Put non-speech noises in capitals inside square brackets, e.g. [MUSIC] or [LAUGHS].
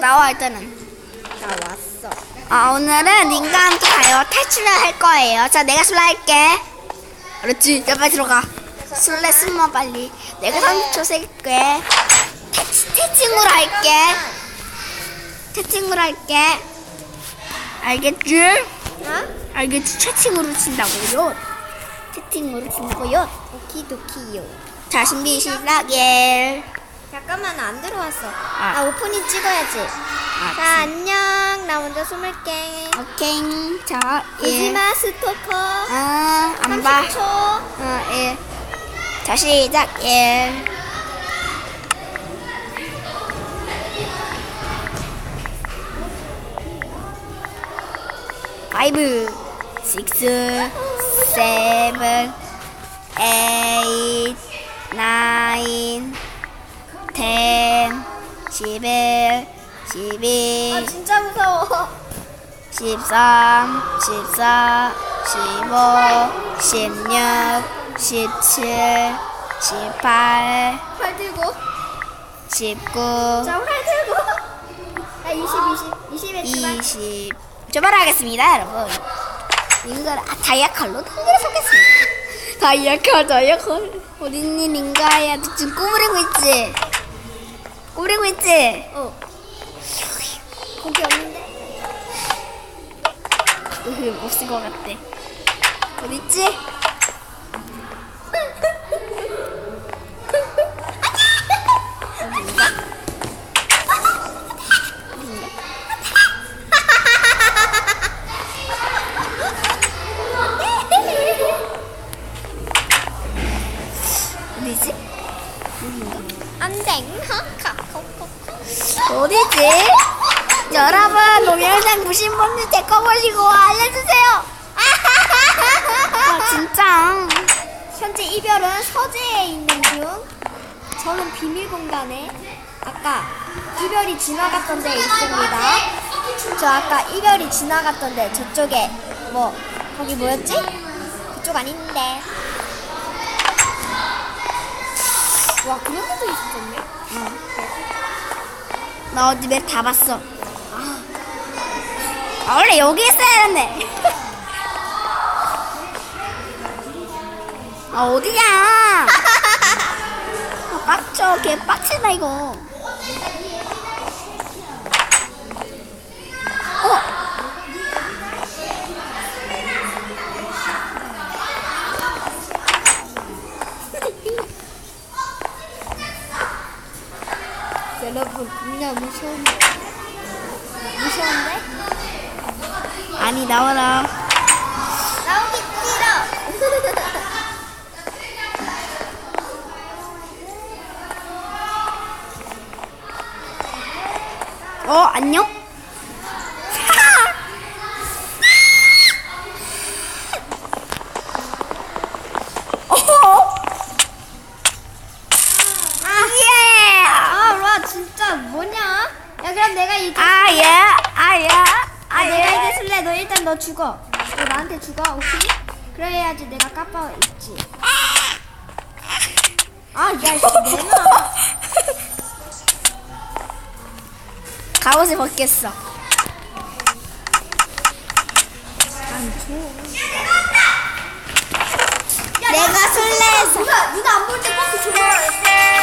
나와 일단은. 나 왔어. 아 오늘은 님과 함께 가요 탈출을 할 거예요. 자 내가 술래 할게. 그렇지. 야 빨리 들어가. 술래 숨어 빨리. 내가 3초 셀게. 태- 태칭으로 할게. 채팅으로 할게. 알겠지? 어? 알겠지? 채팅으로 친다고요. 채팅으로 친다고요. 오키도키요. 자 준비 시작해. 잠깐만 안 들어왔어. 아. 나 오프닝 찍어야지. 아, 자 안녕. 나 먼저 숨을게. 오케이. 자 예. 이지마 스토커. 아안 봐. 30초. 어, 예. 자, 시작, 예. 파이브, 식스, 세븐, 에잇, 나인, 텐, 십일, 아 십이, 진짜 무서워. 십삼, 십사, 십오, 십육, 십칠, 십팔, 활 들고. 십구, 자, 활 들고. 나 20, 20, 20에 출발. 이십. 출발하겠습니다, 여러분. 이걸 아, 다이아 칼로 통계를 섞겠습니다. 다이아 칼, 다이아 칼. 어딨니, 링가야? 너 지금 꾸부리고 있지? 꾸부리고 있지? 어. 거기 없는데? [LAUGHS] 으흠, 없을 것 같대. 어딨지? 어디지? 안 돼. 어디지? 여러분, 동영상 보신 분들 제 거 보시고 알려주세요. 아, 진짜. 현재 이별은 서재에 있는 중. 저는 비밀 공간에 아까 이별이 지나갔던 데 있습니다. 저 아까 이별이 지나갔던 데 저쪽에 뭐 거기 뭐였지? 그쪽 아닌데. 와 그런 데도 있었네. 나 어디 맵 다 봤어. 아, 원래 여기 있어야 했네. [LAUGHS] 아, 어디야? 아, [LAUGHS] 빡쳐. 걔 빡치나, 이거. 여러분 그냥 무서운데. 무서운데? 아니, 나와라. 나오기 싫어. 어, 안녕? 어? 아, 예! 아, 와 진짜 뭐냐? 야 그럼 내가 이 아, 예! 아, 예! 아, 아, 내가 이제 예! 술래 너 일단 너 죽어. 너 나한테 죽어, 오케이? 그래야지 내가 까빠 있지. 아, 야, 이씨, 내놔. [LAUGHS] 갑옷을 벗겠어. 내가 술래에서. 누가, 누가 안 볼 때 꼭 줘야